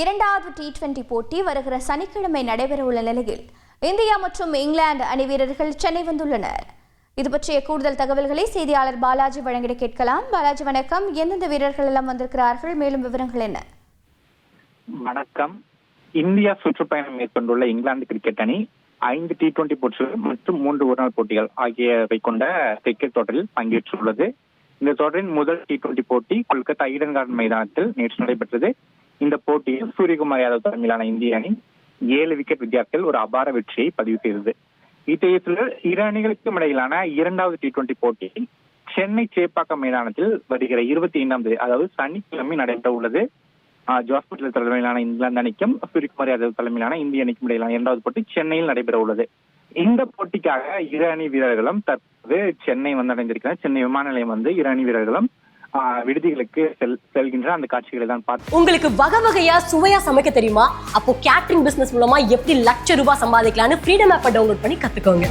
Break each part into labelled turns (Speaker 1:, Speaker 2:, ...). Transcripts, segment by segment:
Speaker 1: இரண்டாவது T twenty போட்டி வருகிற சனிக்கிழமை நடைபெறவுள்ள நிலையில் இந்தியா மற்றும் இங்கிலாந்து அணி வீரர்கள் சென்னை வந்துள்ளனர். இது பற்றிய கூடுதல் தகவல்களை செய்தியாளர் பாலாஜி வழங்கிட கேட்கலாம். பாலாஜி வணக்கம். எந்தெந்த வீரர்கள் எல்லாம் வந்திருக்கிறார்கள்? மேலும் விவரங்கள் என்ன?
Speaker 2: வணக்கம். இந்தியா சுற்றுப்பயணம் மேற்கொண்டுள்ள இங்கிலாந்து கிரிக்கெட் அணி ஐந்து டி டுவெண்டி போட்டிகள் மற்றும் மூன்று ஒருநாள் போட்டிகள் ஆகியவை கொண்ட கிரிக்கெட் தொடரில் பங்கேற்றுள்ளது. இந்த தொடரின் முதல் டி டுவெண்டி போட்டி கொல்கத்தா ஈடன் கார்டன் மைதானத்தில் நேற்று நடைபெற்றது. இந்த போட்டியில் சூரியகுமார் யாதவ் தலைமையிலான இந்திய அணி ஏழு விக்கெட் வித்தியாசத்தில் ஒரு அபார வெற்றியை பதிவு செய்தது. இத்தகைய இரு அணிகளுக்கும் இடையிலான இரண்டாவது டி டுவெண்டி போட்டி சென்னை சேப்பாக்கம் மைதானத்தில் வருகிற இருபத்தி ஐந்தாம் தேதி அதாவது சனிக்கிழமை நடைபெற உள்ளது. ஆஹ் தலைமையிலான இங்கிலாந்து அணிக்கும் சூரியகுமார் யாதவ் தலைமையிலான இந்திய அணிக்கும் இடையிலான இரண்டாவது போட்டி சென்னையில் நடைபெற உள்ளது. இந்த போட்டிக்காக இரு அணி வீரர்களும் தற்போது சென்னை வந்தடைந்திருக்கிறார். சென்னை விமான நிலையம் வந்து இரு அணி வீரர்களும் விடுதிகளுக்கு செல் செல்கின்ற அந்த காட்சிகளை தான் பார்த்து
Speaker 3: உங்களுக்கு வகை வகையா சுவையா சமைக்க தெரியுமா? அப்போ கேட்டரிங் பிசினஸ் மூலமா எப்படி லட்ச ரூபாய் சம்பாதிக்கலாம்னு ஃப்ரீடம் ஆப்பை டவுன்லோட் பண்ணி கத்துக்கோங்க.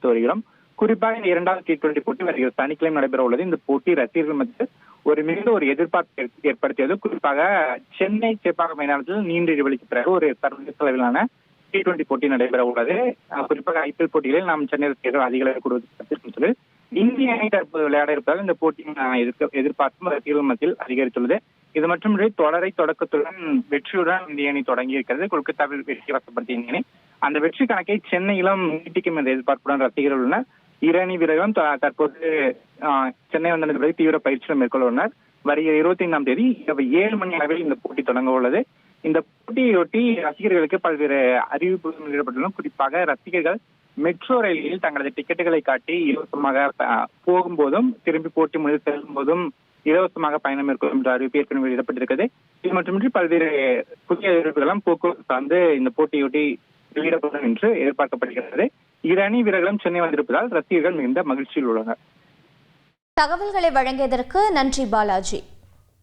Speaker 2: வருகிறோம். குறிப்பாக இந்த இரண்டாவது டி டுவெண்டி போட்டி வருகிற சனிக்கிழமை நடைபெற உள்ளது. இந்த போட்டி ரசிகர்கள் மத்தியில் ஒரு மிகுந்த ஒரு எதிர்பார்ப்பு ஏற்~ ஏற்படுத்தியது. குறிப்பாக சென்னை சேப்பாக்கம் மைதானத்தில் நீண்ட இடைவெளிக்கு பிறகு ஒரு சர்வதேச அளவிலான டி டுவெண்டி போட்டி நடைபெற உள்ளது. குறிப்பாக ஐபிஎல் போட்டிகளில் நாம் சென்னை ரசிகர்கள் அதிக அளவில் கூடுவது இந்திய அணி தற்போது விளையாட இருப்பதால் இந்த போட்டியின் எதிர்பார்ப்பும் ரசிகர்கள் மத்தியில் அதிகரித்துள்ளது. இது மட்டுமின்றி தொடரை தொடக்கத்துடன் வெற்றியுடன் இந்திய அணி தொடங்கி இருக்கிறது. கொல்கத்தாவில் வெற்றி வசப்படுத்திய இந்திய அணி. அந்த வெற்றி கணக்கை சென்னையிலும் நீட்டிக்கும் என்ற எதிர்பார்ப்புடன் ரசிகர்கள் உள்ளனர். இரு அணி வீரர்களும் தற்போது சென்னை வந்த பிறகு தீவிர பயிற்சியில் மேற்கொள்ள உள்ளனர். வருகிற இருபத்தி ஐந்தாம் தேதி இரவு ஏழு மணி அளவில் இந்த போட்டி தொடங்க உள்ளது. இந்த போட்டியொட்டி ரசிகர்களுக்கு பல்வேறு அறிவிப்புகள் வெளியிடப்பட்டுள்ளன. குறிப்பாக ரசிகர்கள் மெட்ரோ ரயிலில் தங்களது டிக்கெட்டுகளை காட்டி இலவசமாக போகும்போதும் திரும்பி போட்டி முடிவு செல்லும் போதும் இலவசமாக பயணம் மேற்கொள்ளும் என்ற அறிவிப்பு ஏற்கனவே வெளியிடப்பட்டிருக்கிறது. இது மட்டுமின்றி பல்வேறு புதிய அறிவிப்புகளும் போக்குவரத்து சார்ந்து இந்த போட்டியொட்டி வெளியிடப்படும் என்று எதிர்பார்க்கப்படுகிறது. இரு அணி வீரர்களும் சென்னை வந்திருப்பதால் ரசிகர்கள் மிகுந்த மகிழ்ச்சியில் உள்ளனர்.
Speaker 1: தகவல்களை வழங்கியதற்கு நன்றி பாலாஜி.